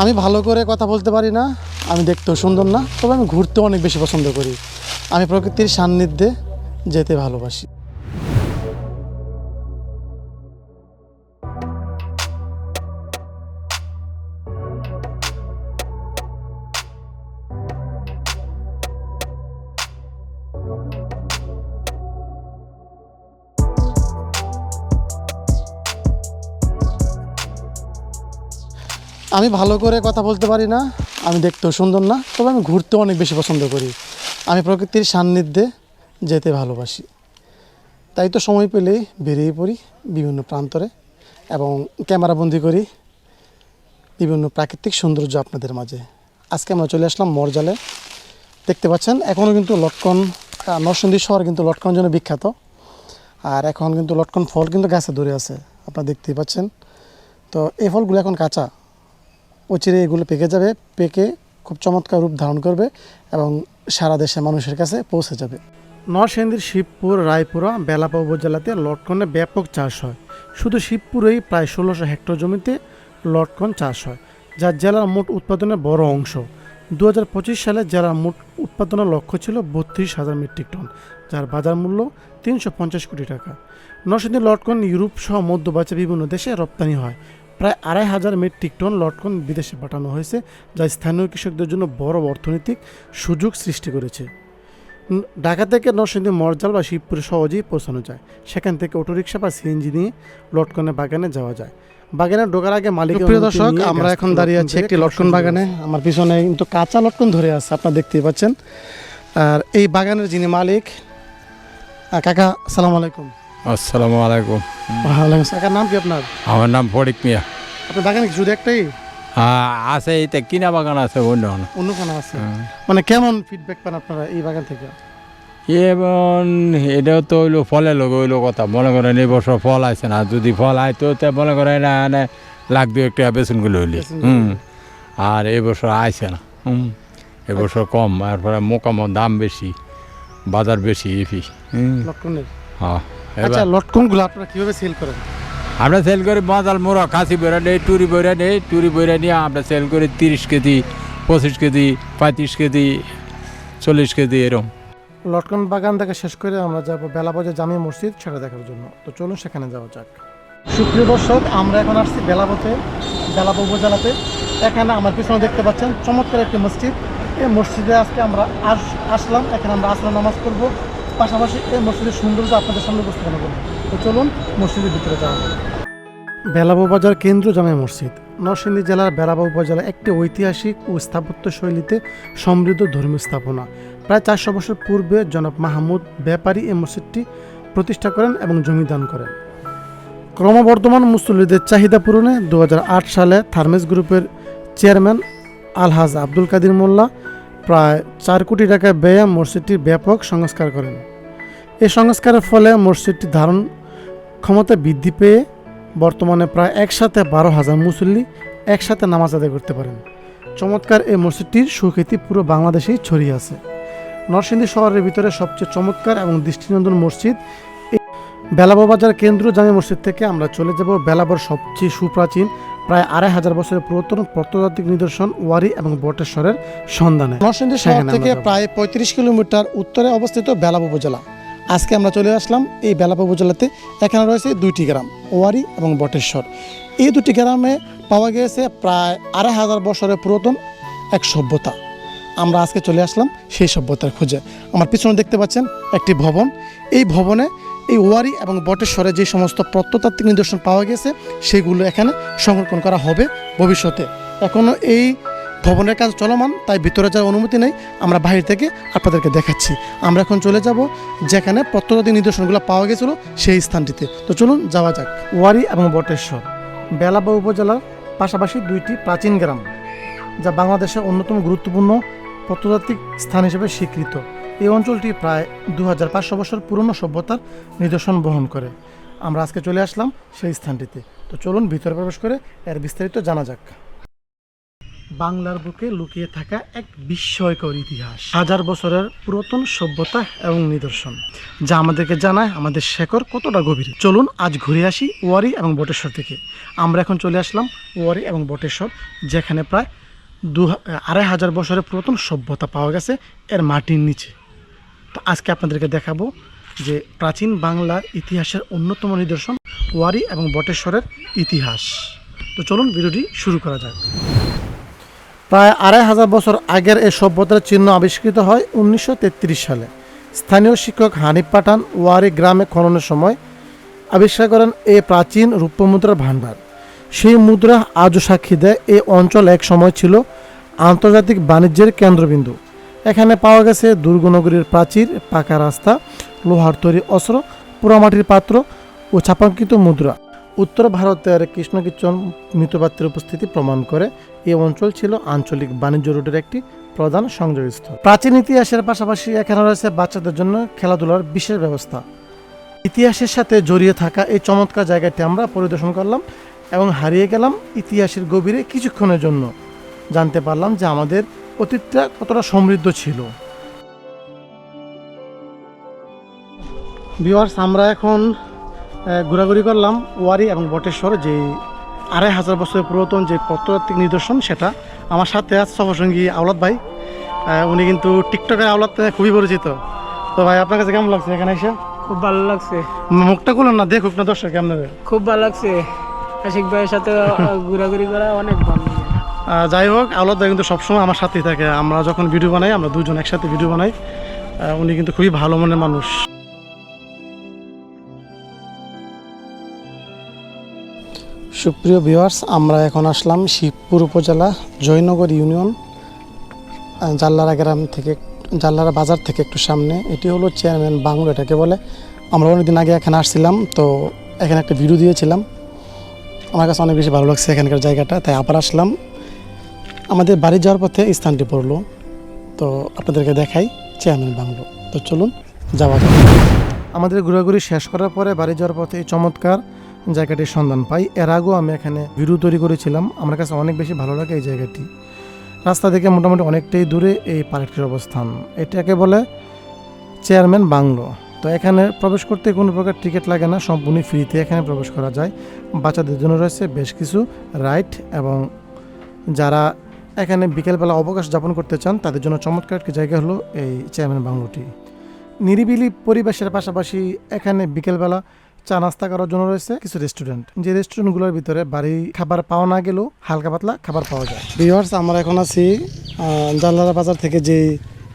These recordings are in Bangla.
আমি ভালো করে কথা বলতে পারি না, আমি দেখতেও সুন্দর না, তবে আমি ঘুরতেও অনেক বেশি পছন্দ করি। আমি প্রকৃতির সান্নিধ্যে যেতে ভালোবাসি। আমি ভালো করে কথা বলতে পারি না, আমি দেখতেও সুন্দর না, তবে আমি ঘুরতেও অনেক বেশি পছন্দ করি। আমি প্রকৃতির সান্নিধ্যে যেতে ভালোবাসি। তাই তো সময় পেলেই বেরিয়ে পড়ি বিভিন্ন প্রান্তরে এবং ক্যামেরাবন্দি করি বিভিন্ন প্রাকৃতিক সৌন্দর্য আপনাদের মাঝে। আজকে আমরা চলে আসলাম মরজালে। দেখতে পাচ্ছেন এখনও কিন্তু লটকন নরসিংদী শহর কিন্তু লটকন জন্য বিখ্যাত। আর এখন কিন্তু লটকন ফল কিন্তু গাছে ধরে আছে, আপনারা দেখতেই পাচ্ছেন। তো এই ফলগুলো এখন কাঁচা অচিরে এগুলো পেকে যাবে, পেকে খুব চমৎকার রূপ ধারণ করবে এবং সারা দেশে মানুষের কাছে পৌঁছে যাবে। নরসিংদীর শিবপুর, রায়পুরা, বেলাপা উপজেলাতে লটকনের ব্যাপক চাষ হয়। শুধু শিবপুরেই প্রায় ষোলোশো হেক্টর জমিতে লটকন চাষ হয়, যা জেলার মোট উৎপাদনের বড় অংশ। দু হাজার পঁচিশ সালে জেলার মোট উৎপাদনের লক্ষ্য ছিল বত্রিশ হাজার মেট্রিক টন, যার বাজার মূল্য তিনশো পঞ্চাশ কোটি টাকা। নরসিংদী লটকন ইউরোপ সহ মধ্যপ্রাচ্যের বিভিন্ন দেশে রপ্তানি হয়। প্রায় আড়াই হাজার মেট্রিক টন লটকন বিদেশে পাঠানো হয়েছে যা স্থানীয় কৃষকদের জন্য বড় অর্থনৈতিক সুযোগ সৃষ্টি করেছে। ঢাকা থেকে নরসিংদী মরজাল বা শিবপুরে সহজেই পৌঁছানো যায়। সেখান থেকে অটোরিকশা বা সিএনজি নিয়ে লটকনের বাগানে যাওয়া যায়। বাগানে ঢোকার আগে মালিক প্রিয় দর্শক আমরা এখন দাঁড়িয়ে আছি একটি লটকন বাগানে। আমার পিছনে কিন্তু কাঁচা লটকন ধরে আছে আপনারা দেখতেই পাচ্ছেন। আর এই বাগানের যিনি মালিক কাকা সালাম আলাইকুম। আসসালামু আলাইকুম। ওয়ালাইকুম। কাকার নাম কি আপনার? আমার নাম ফরিক মিয়া। আপনার বাগানে কি শুধু একটাই? হ্যাঁ আছে এইটা কিনা বাগান আছে অন্য অন্য কোনো আছে? মানে কেমন ফিডব্যাক পান আপনারা এই বাগান থেকে? এবং এটাও তো হইল ফলে লোক হইল কথা। মনে করেন এই বছর ফল আছে না যদি ফল আইতো তে মনে করেন না এনে লাখ দু একটা বেসনগুলো হইলি। হুম। আর এই বছর আইছে না হুম। এবছর কম তারপরে মোকামো দাম বেশি বাজার বেশি ইফি হুম। হ্যাঁ। আচ্ছা লটকনগুলো আপনারা কীভাবে সেল করেন? আমরা সেল করি বাজাল মোড়া খাসি বইরা নেই টুরি বইরা নেই টুরি বইরা নিয়ে আমরা সেল করি তিরিশ কেজি পঁচিশ কেজি পঁয়ত্রিশ কেজি চল্লিশ কেজি এরকম লটকন বাগান থেকে শেষ করে আমরা যাব বেলাবাজার জামি মসজিদ সেটা দেখার জন্য। তো চলুন সেখানে যাওয়া যাক। সুপ্রিয় দর্শক আমরা এখন আসছি বেলাপথে বেলাপ উপজেলাতে। এখানে আমার পিছনে দেখতে পাচ্ছেন চমৎকার একটি মসজিদ। এই মসজিদে আজকে আমরা আস- আসলাম এখানে আমরা আসলাম নামাজ করব পাশাপাশি এই মসজিদের সৌন্দর্য আপনাদের সামনে উপস্থাপন করব। তো চলুন মসজিদের ভিতরে যাওয়া বেলাবু বাজার কেন্দ্র জামে মসজিদ। নরসিংদী জেলার বেলাবু উপজেলা একটি ঐতিহাসিক ও স্থাপত্য শৈলীতে সমৃদ্ধ ধর্মীয় স্থাপনা। প্রায় চারশো বছর পূর্বে জনাব মাহমুদ ব্যাপারী এই মসজিদটি প্রতিষ্ঠা করেন এবং জমি দান করেন। ক্রমবর্ধমান মুসল্লিদের চাহিদা পূরণে দু হাজার আট সালে থার্মেস গ্রুপের চেয়ারম্যান আলহাজ আব্দুল কাদির মোল্লা প্রায় চার কোটি টাকা ব্যয়ে মসজিদটির ব্যাপক সংস্কার করেন। এই সংস্কারের ফলে মসজিদটি ধারণ ক্ষমতা বৃদ্ধি পেয়ে বর্তমানে প্রায় একসাথে বারো হাজার মুসল্লি একসাথে নামাজ আদায় করতে পারেন। চমৎকার এই মসজিদটির সুখ্যাতি পুরো বাংলাদেশেই ছড়িয়ে আছে। নরসিংদী শহরের ভিতরে সবচেয়ে চমৎকার এবং দৃষ্টিনন্দন মসজিদ বেলাবো বাজার কেন্দ্র জামে মসজিদ থেকে আমরা চলে যাব বেলাবর সবচেয়ে সুপ্রাচীন প্রায় আড়াই হাজার বছরের পুরাতন প্রত্নতাত্ত্বিক নিদর্শন ওয়ারি এবং বটেশ্বরের সন্ধানে। নরসিংদী শহর থেকে প্রায় পঁয়ত্রিশ কিলোমিটার উত্তরে অবস্থিত বেলাব উপজেলা। আজকে আমরা চলে আসলাম এই বেলাব উপজেলাতে। এখানে রয়েছে দুইটি গ্রাম ওয়ারি এবং বটেশ্বর। এই দুটি গ্রামে পাওয়া গিয়েছে প্রায় আড়াই হাজার বছরের পুরাতন এক সভ্যতা। আমরা আজকে চলে আসলাম সেই সভ্যতার খোঁজে। আমার পিছনে দেখতে পাচ্ছেন একটি ভবন। এই ভবনে এই ওয়ারি এবং বটেশ্বরে যে সমস্ত প্রত্নতাত্ত্বিক নিদর্শন পাওয়া গেছে, সেগুলো এখানে সংরক্ষণ করা হবে ভবিষ্যতে। এখনও এই ভবনের কাজ চলমান, তাই ভিতরে যাওয়ার অনুমতি নেই। আমরা বাইরে থেকে আপনাদেরকে দেখাচ্ছি। আমরা এখন চলে যাব যেখানে প্রত্নতাত্ত্বিক নিদর্শনগুলো পাওয়া গেছিল সেই স্থানটিতে। তো চলুন, যাওয়া যাক। ওয়ারি এবং বটেশ্বর, বেলাবা উপজেলার পাশাপাশি দুইটি প্রাচীন গ্রাম, যা বাংলাদেশের অন্যতম গুরুত্বপূর্ণ প্রত্নতাত্ত্বিক স্থান হিসেবে স্বীকৃত। এই অঞ্চলটি প্রায় দু হাজার পাঁচশো বছর পুরনো সভ্যতার নিদর্শন বহন করে। আমরা আজকে চলে আসলাম সেই স্থানটিতে। তো চলুন ভিতরে প্রবেশ করে এর বিস্তারিত জানা যাক। বাংলার বুকে লুকিয়ে থাকা এক বিস্ময়কর ইতিহাস। হাজার বছরের পুরাতন সভ্যতা এবং নিদর্শন, যা আমাদেরকে জানায় আমাদের শেকড় কতটা গভীর। চলুন আজ ঘুরে আসি ওয়ারি এবং বটেশ্বর থেকে। আমরা এখন চলে আসলাম ওয়ারি এবং বটেশ্বর, যেখানে প্রায় দু আড়াই হাজার বছরের পুরাতন সভ্যতা পাওয়া গেছে এর মাটির নিচে। আজকে আপনাদেরকে দেখাবো যে প্রাচীন বাংলার ইতিহাসের অন্যতম নিদর্শন ওয়ারি এবং বটেশ্বরের ইতিহাস। তো চলুন ভিডিওটি শুরু করা যাক। প্রায় আড়াই হাজার বছর আগের এই সভ্যতার চিহ্ন আবিষ্কৃত হয় উনিশশো তেত্রিশ সালে। স্থানীয় শিক্ষক হানিফ পাঠান ওয়ারি গ্রামে খননের সময় আবিষ্কার করেন এই প্রাচীন রূপমুদ্রার ভাণ্ডার। সেই মুদ্রা আজও সাক্ষী দেয় এই অঞ্চল এক সময় ছিল আন্তর্জাতিক বাণিজ্যের কেন্দ্রবিন্দু। এখানে পাওয়া গেছে দুর্গনগরীর প্রাচীর, পাকা রাস্তা, লোহার তৈরি অস্ত্র পোড়ামাটির পাত্র ও ছাপাঙ্কিত মুদ্রা। উত্তর ভারতের কৃষ্ণকিচন মৃতপাত্রের উপস্থিতি প্রমাণ করে এই অঞ্চল ছিল আঞ্চলিক বাণিজ্য রুটের একটি প্রধান সংযোগস্থল। প্রাচীন ইতিহাসের পাশাপাশি এখানে রয়েছে বাচ্চাদের জন্য খেলাধুলার বিশেষ ব্যবস্থা। ইতিহাসের সাথে জড়িয়ে থাকা এই চমৎকার জায়গাটি আমরা পরিদর্শন করলাম এবং হারিয়ে গেলাম ইতিহাসের গভীরে কিছুক্ষণের জন্য। জানতে পারলাম যে আমাদের অতীতটা কতটা সমৃদ্ধ ছিল। ভিওয়ার্স আমরা এখন ঘোরাঘুরি করলাম ওয়ারি এবং বটেশ্বর যে আড়াই হাজার বছরের পুরাতন যে প্রত্নতাত্ত্বিক নিদর্শন সেটা। আমার সাথে আছে সফরসঙ্গী আওলাদ ভাই। উনি কিন্তু টিকটকের আওলাদ খুবই পরিচিত। তো ভাই আপনার কাছে কেমন লাগছে এখানে এসে? খুব ভালো লাগছে। মুখটা খুলুন না দেখুক না দর্শক কেমন খুব ভালো লাগছে। আশিক ভাইয়ের সাথে ঘোরাঘুরি করা অনেক ভালো। যাই হোক আওলাদ ভাই কিন্তু সবসময় আমার সাথেই থাকে। আমরা যখন ভিডিও বানাই, আমরা দুজন একসাথে ভিডিও বানাই। উনি কিন্তু খুবই ভালো মনের মানুষ। সুপ্রিয় ভিওয়ার্স আমরা এখন আসলাম শিবপুর উপজেলা জয়নগর ইউনিয়ন জাল্লারা গ্রাম থেকে, জাল্লারা বাজার থেকে একটু সামনে। এটি হলো চেয়ারম্যান বাংলো, এটাকে বলে। আমরা অনেকদিন আগে এখানে আসছিলাম, তো এখানে একটা ভিডিও দিয়েছিলাম। আমার কাছে অনেক বেশি ভালো লাগছে এখানকার জায়গাটা, তাই আবার আসলাম। আমাদের বাড়ি যাওয়ার পথে স্থানটি পড়ল। তো আপনাদেরকে দেখাই চেয়ারম্যান বাংলো। তো চলুন, যাওয়া যাক। আমাদের ঘোরাঘুরি শেষ করার পরে বাড়ি যাওয়ার পথে এই চমৎকার জায়গাটির সন্ধান পাই। এর আগেও আমি এখানে ভিডিও তৈরি করেছিলাম। আমার কাছে অনেক বেশি ভালো লাগে এই জায়গাটি। রাস্তা থেকে মোটামুটি অনেকটাই দূরে এই পার্কটির অবস্থান। এটাকে বলে চেয়ারম্যান বাংলো। তো এখানে প্রবেশ করতে কোনো প্রকার টিকিট লাগে না, সম্পূর্ণ ফ্রিতে এখানে প্রবেশ করা যায়। বাচ্চাদের জন্য রয়েছে বেশ কিছু রাইড এবং যারা এখানে বিকেলবেলা অবকাশ যাপন করতে চান, তাদের জন্য চমৎকার একটি জায়গা হলো এই চেয়ারম্যান বাংলোটি। নিরিবিলি পরিবেশের পাশাপাশি এখানে বিকেলবেলা চা নাস্তা করার জন্য রয়েছে কিছু রেস্টুরেন্ট। যে রেস্টুরেন্টগুলোর ভিতরে বাড়ি খাবার পাওয়া না গেলেও হালকা পাতলা খাবার পাওয়া যায়। ভিওয়ার্স আমরা এখন আছি জানলারা বাজার থেকে যে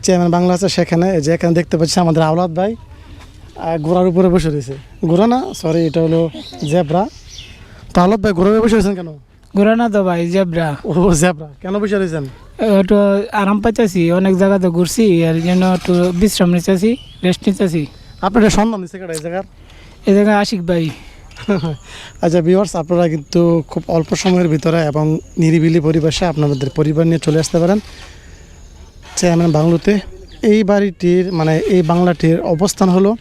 চেয়ারম্যান বাংলা আছে সেখানে। যে এখানে দেখতে পাচ্ছি আমাদের আওলাদ ভাই ঘোড়ার উপরে বসে রয়েছে। ঘোড়া না সরি এটা হলো জেব্রা। তো আওলাদ ভাই, ঘোড়ার উপরে বসে রয়েছেন কেন? ঘোরা না তো ভাই জেব্রা। ও জেব্রা। কেন বসে রয়েছেন? একটু আরাম পাইতেছি অনেক জায়গাতে ঘুরছি এর জন্য একটু বিশ্রাম নিতেছি রেস্ট নিতেছি। আপনার সন্ধান দিচ্ছে কেটা এই জায়গার? এই জায়গায় আশিক ভাই। আচ্ছা ভিউয়ার্স আপনারা কিন্তু খুব অল্প সময়ের ভিতরে এবং নিরিবিলি পরিবেশে আপনাদের পরিবার নিয়ে চলে আসতে পারেন। চেয়ারম্যান বাংলোতে। এই বাড়িটির মানে এই বাংলাটির অবস্থান হলো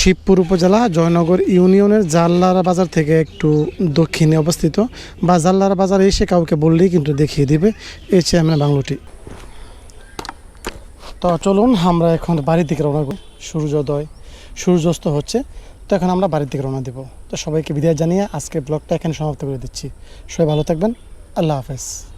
শিবপুর উপজেলা জয়নগর ইউনিয়নের জাল্লারা বাজার থেকে একটু দক্ষিণে অবস্থিত। বা জাল্লারা বাজার এসে কাউকে বললেই কিন্তু দেখিয়ে দিবে। এই চেয়ারম্যান বাংলোটি। তো চলুন, আমরা এখন বাড়ির দিকে রওনা করি। সূর্যোদয় সূর্যাস্ত হচ্ছে। তো এখন আমরা বাড়ির দিকে রওনা দেবো। তো সবাইকে বিদায় জানিয়ে আজকে ব্লগটা এখানে সমাপ্ত করে দিচ্ছি। সবাই ভালো থাকবেন। আল্লাহ হাফেজ।